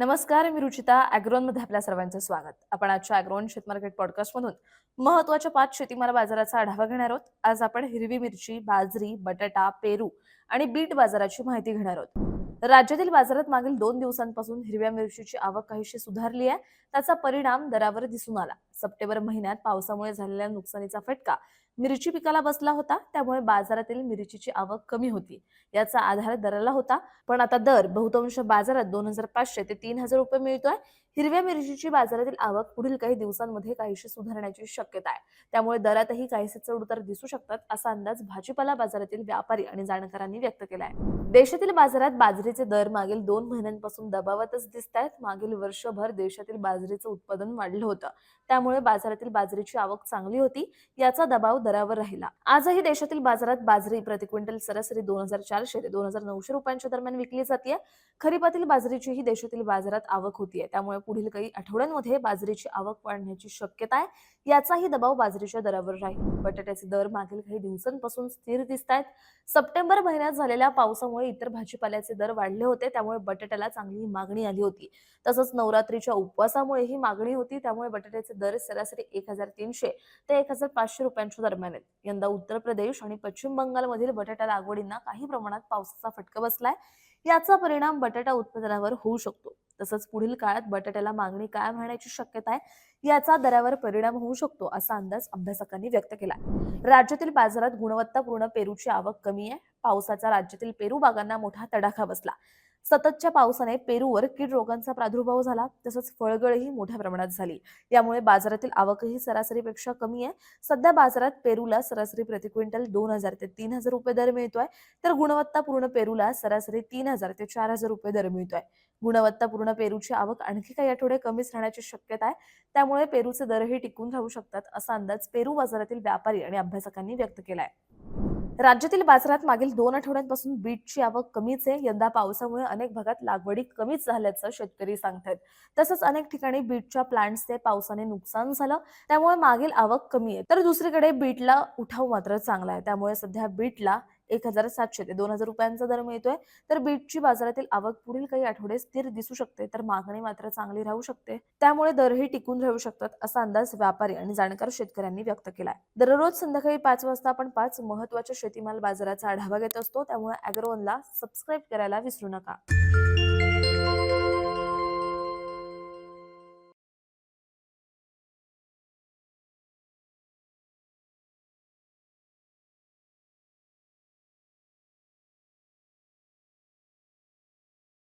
नमस्कार मी रुचिता मध्ये आपल्या सर्वांचं स्वागत. आपण आजच्या अॅग्रोन शेतमार्केट पॉडकास्टमधून महत्त्वाच्या पाच शेतीमाल बाजाराचा आढावा घेणार आहोत. आज आपण हिरवी मिरची बाजरी बटाटा पेरू आणि बीट बाजाराची माहिती घेणार आहोत. राज्यातील बाजारात मागील दोन दिवसांपासून हिरव्या मिरचीची आवक काहीशी सुधारली आहे. त्याचा परिणाम दरावर दिसून आला. सप्टेंबर महिन्यात पावसामुळे झालेल्या नुकसानीचा फटका मिरची पिकाला बसला होता त्यामुळे बाजारातील मिरचीची आवक कमी होती. याचा आधार दराला होता. पण आता दर बहुतांश बाजारात दोन हजार पाचशे ते तीन हजार रुपये मिळतोय. हिरव्या मिरचीची बाजारातील आवक पुढील काही दिवसांमध्ये काहीशी सुधारण्याची शक्यता आहे. त्यामुळे दरातही काहीसे चढउतार दिसू शकतात असा अंदाज भाजीपाला बाजारातील व्यापारी आणि जाणकारांनी व्यक्त केला आहे. देशातील बाजारात बाजरीचे दर मागील दोन महिन्यांपासून दबावातच दिसत आहेत. मागील वर्षभर देशातील बाजरीचं उत्पादन वाढलं होतं. त्यामुळे बाजारातील बाजरीची आवक चांगली होती. याचा दबाव दरावर राहिला. आजही देशातील बाजारात बाजरी प्रति क्विंटल सरासरी दोन हजार चारशे ते दोन हजार नऊशे रुपयांच्या दरम्यान विकली जाते खरीपातील बाजरीचीही देशातील बाजारात आवक होतीये. त्यामुळे पुढील काही आठवड्यांमध्ये बाजरीची आवक वाढण्याची शक्यता आहे. याचाही दबाव बाजरीच्या दरावर राहील. बटाट्याचे दर मागील काही दिवसांपासून स्थिर दिसत आहेत सप्टेंबर महिन्यात झालेल्या पावसामुळे इतर भाजीपाल्याचे दर वाढले होते. त्यामुळे बटाट्याला चांगली मागणी आली होती. तसंच नवरात्रीच्या उपवासामुळे ही मागणी होती. त्यामुळे बटाट्याचे दर सरासरी एक हजार तीनशे ते एक हजार पाचशे रुपयांच्या दरम्यान यंदा उत्तर प्रदेश आणि पश्चिम बंगालमधील बटाटा लागवडींना काही प्रमाणात पावसाचा फटका बसलाय. याचा परिणाम बटाटा उत्पादनावर होऊ शकतो. तसंच पुढील काळात बटाट्याला मागणी कायम राहण्याची शक्यता आहे. याचा दरावर परिणाम होऊ शकतो असा अंदाज अभ्यासकांनी व्यक्त केला राज्यातील बाजारात गुणवत्तापूर्ण पेरूची आवक कमी आहे. पावसाचा राज्यातील पेरू बागांना मोठा तडाखा बसला. सततच्या पावसाने पेरूवर कीड रोगांचा प्रादुर्भाव झाला तसंच फळगळही मोठ्या प्रमाणात झाली. यामुळे बाजारातील आवकही सरासरीपेक्षा कमी आहे. सध्या बाजारात पेरूला सरासरी प्रति क्विंटल दोन हजार ते तीन हजार रुपये दर मिळतोय. तर गुणवत्तापूर्ण पेरूला सरासरी तीन हजार ते चार हजार रुपये दर मिळतोय. गुणवत्तापूर्ण पेरूची आवक आणखी काही आठवडे कमीच राहण्याची शक्यता आहे. त्यामुळे पेरूचे दरही टिकून राहू शकतात असा अंदाज पेरू बाजारातील व्यापारी आणि अभ्यासकांनी व्यक्त केला आहे राज्यातील बाजारात मागील दोन आठवड्यांपासून बीटची आवक कमीच आहे. यंदा पावसामुळे अनेक भागात लागवडी कमीच झाल्याचं शेतकरी सांगतात तसंच अनेक ठिकाणी बीटच्या प्लांट्सचे पावसाने नुकसान झालं. त्यामुळे मागील आवक कमी आहे. तर दुसरीकडे बीटला उठाव मात्र चांगला आहे. त्यामुळे सध्या बीटला एक हजार सातशे ते दोन हजार रुपयांचा दर मिळतोय. तर बीटची बाजारातील आवक पुढील काही आठवडे स्थिर दिसू शकते तर मागणी मात्र चांगली राहू शकते. त्यामुळे दरही टिकून राहू शकतात असा अंदाज व्यापारी आणि जाणकार शेतकऱ्यांनी व्यक्त केलाय. दररोज संध्याकाळी पाच वाजता आपण पाच महत्त्वाच्या शेतीमाल बाजाराचा आढावा घेत असतो. त्यामुळे अॅग्रोवनला सबस्क्राईब करायला विसरू नका.